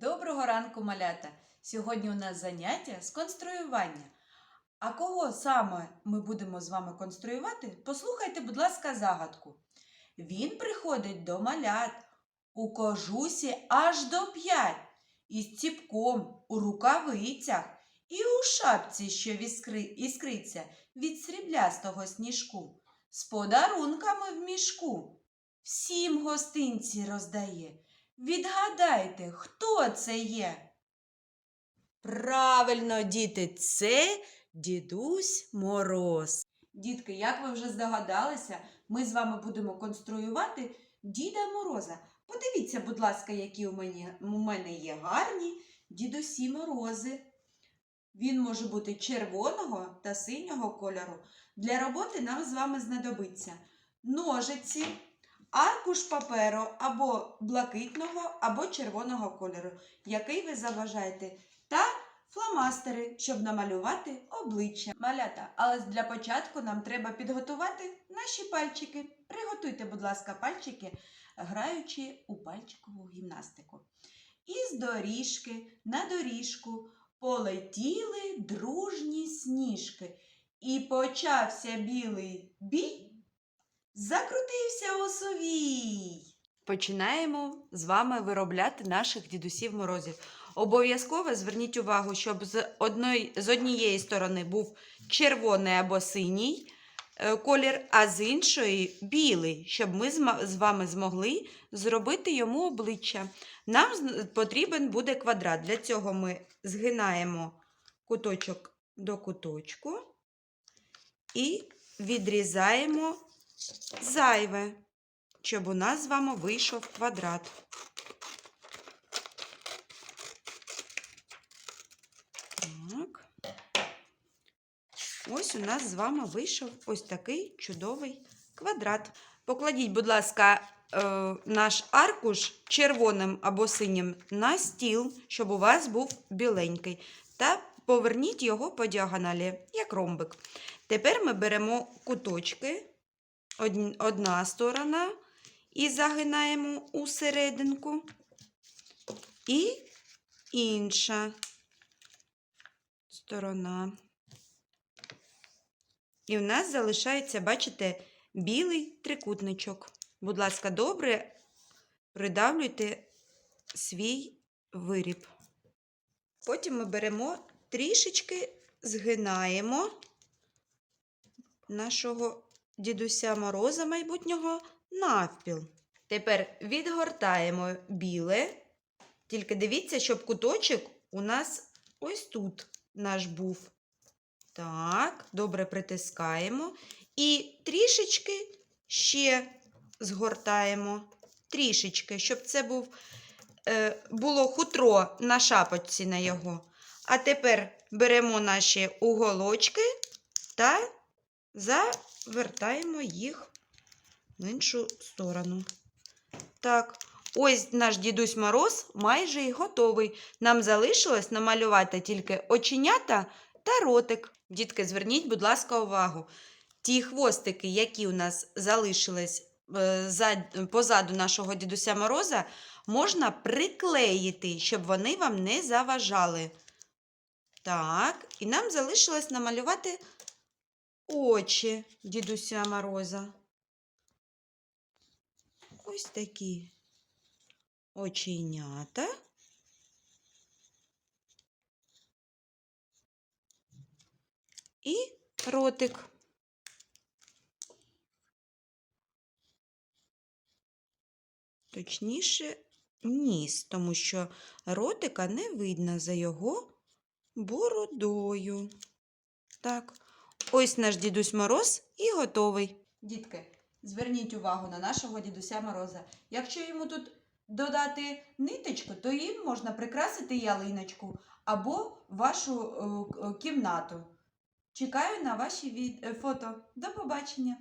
Доброго ранку, малята! Сьогодні у нас заняття з конструювання. А кого саме ми будемо з вами конструювати? Послухайте, будь ласка, загадку. Він приходить до малят у кожусі аж до п'ять, із ціпком у рукавицях і у шапці, що іскриться від сріблястого сніжку, з подарунками в мішку. Всім гостинці роздає. Відгадайте, хто це є? Правильно, діти, це дідусь Мороз. Дітки, як ви вже здогадалися, ми з вами будемо конструювати Діда Мороза. Подивіться, будь ласка, які у мене, у мене є гарні дідусі морози. Він може бути червоного та синього кольору. Для роботи нам з вами знадобиться ножиці, аркуш паперу або блакитного, або червоного кольору, який ви заважаєте, та фломастери, щоб намалювати обличчя. Малята, але для початку нам треба підготувати наші пальчики. Приготуйте, будь ласка, пальчики, граючи у пальчикову гімнастику. Із доріжки на доріжку полетіли дружні сніжки, і почався білий бій. Закрутився осовій. Починаємо з вами виробляти наших дідусів морозів. Обов'язково зверніть увагу, щоб з, одної, з однієї сторони був червоний або синій е, колір, а з іншої білий, щоб ми з вами змогли зробити йому обличчя. Нам потрібен буде квадрат. Для цього ми згинаємо куточок до куточку і відрізаємо зайве, щоб у нас з вами вийшов квадрат. Так. Ось у нас з вами вийшов ось такий чудовий квадрат. Покладіть, будь ласка, е, наш аркуш червоним або синім на стіл, щоб у вас був біленький. Та поверніть його по діагоналі, як ромбик. Тепер ми беремо куточки, одна сторона, і загинаємо у серединку, і інша сторона. І в нас залишається, бачите, білий трикутничок. Будь ласка, добре придавлюйте свій виріб. Потім ми беремо трішечки згинаємо нашого дідуся Мороза майбутнього навпіл. Тепер відгортаємо біле. Тільки дивіться, щоб куточок у нас ось тут наш був. Так, добре притискаємо. І трішечки ще згортаємо. Трішечки, щоб це був, е, було хутро на шапочці на його. А тепер беремо наші уголочки та завертаємо їх в іншу сторону. Так, ось наш дідусь Мороз майже і готовий. Нам залишилось намалювати тільки оченята та ротик. Дітки, зверніть, будь ласка, увагу. Ті хвостики, які у нас залишились е, за- позаду нашого дідуся Мороза, можна приклеїти, щоб вони вам не заважали. Так, і нам залишилось намалювати очі дідуся Мороза. Ось такі оченята. І ротик. Точніше, ніс, тому що ротика не видно за його бородою. Так, ось наш дідусь Мороз і готовий. Дітки, зверніть увагу на нашого дідуся Мороза. Якщо йому тут додати ниточку, то їм можна прикрасити ялиночку або вашу е, кімнату. Чекаю на ваші е, фото. До побачення!